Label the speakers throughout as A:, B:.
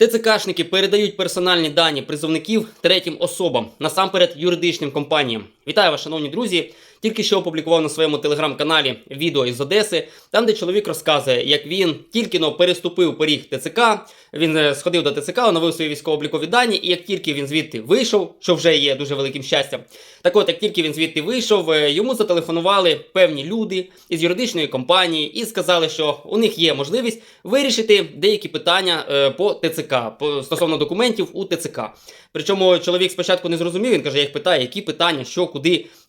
A: ТЦКшники передають персональні дані призовників третім особам, насамперед юридичним компаніям. Вітаю вас, шановні друзі. Тільки що опублікував на своєму телеграм-каналі відео із Одеси, там, де чоловік розказує, як він тільки но переступив поріг ТЦК. Він е, сходив до ТЦК, оновив свої військово-облікові дані, і як тільки він звідти вийшов, що вже є дуже великим щастям. Так от, як тільки він звідти вийшов, е, йому зателефонували певні люди із юридичної компанії і сказали, що у них є можливість вирішити деякі питання е, по ТЦК по стосовно документів у ТЦК. Причому чоловік спочатку не зрозумів, він каже, я їх питаю, які питання, що, куди.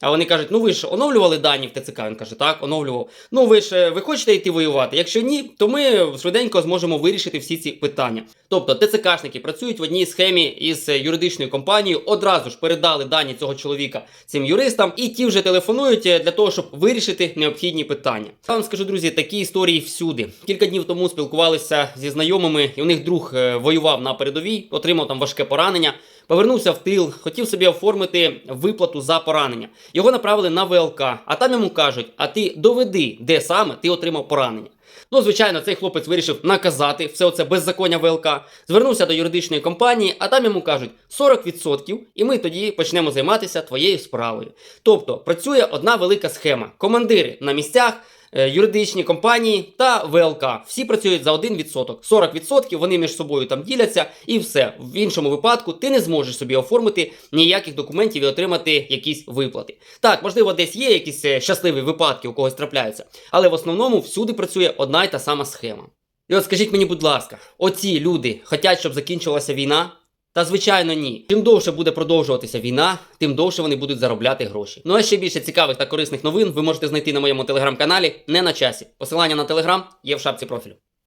A: А вони кажуть, ну ви ж оновлювали дані в ТЦК. Він каже, так, оновлював. Ну ви ж е, ви хочете йти воювати? Якщо ні, то ми швиденько зможемо вирішити всі ці питання. Тобто ТЦКшники працюють в одній схемі із е, юридичною компанією, одразу ж передали дані цього чоловіка цим юристам, і ті вже телефонують е, для того, щоб вирішити необхідні питання. Я вам скажу, друзі, такі історії всюди. Кілька днів тому спілкувалися зі знайомими, і у них друг воював на передовій, отримав там важке поранення. Повернувся в тил, хотів собі оформити виплату за поранення. Його направили на ВЛК, а там йому кажуть: а ти доведи, де саме ти отримав поранення. Ну, звичайно, цей хлопець вирішив наказати все оце беззаконня ВЛК, звернувся до юридичної компанії, а там йому кажуть 40%, і ми тоді почнемо займатися твоєю справою. Тобто працює одна велика схема: командири на місцях. Е, Юридичні компанії та ВЛК всі працюють за 1%. 40% вони між собою там діляться, і все. В іншому випадку ти не зможеш собі оформити ніяких документів і отримати якісь виплати. Так, можливо, десь є якісь е, щасливі випадки, у когось трапляються, але в основному всюди працює одна й та сама схема. І от скажіть мені, будь ласка, оці люди хочуть, щоб закінчилася війна? Та звичайно ні. Чим довше буде продовжуватися війна, тим довше вони будуть заробляти гроші. Ну а ще більше цікавих та корисних новин ви можете знайти на моєму телеграм-каналі не на часі. Посилання на телеграм є в шапці профілю.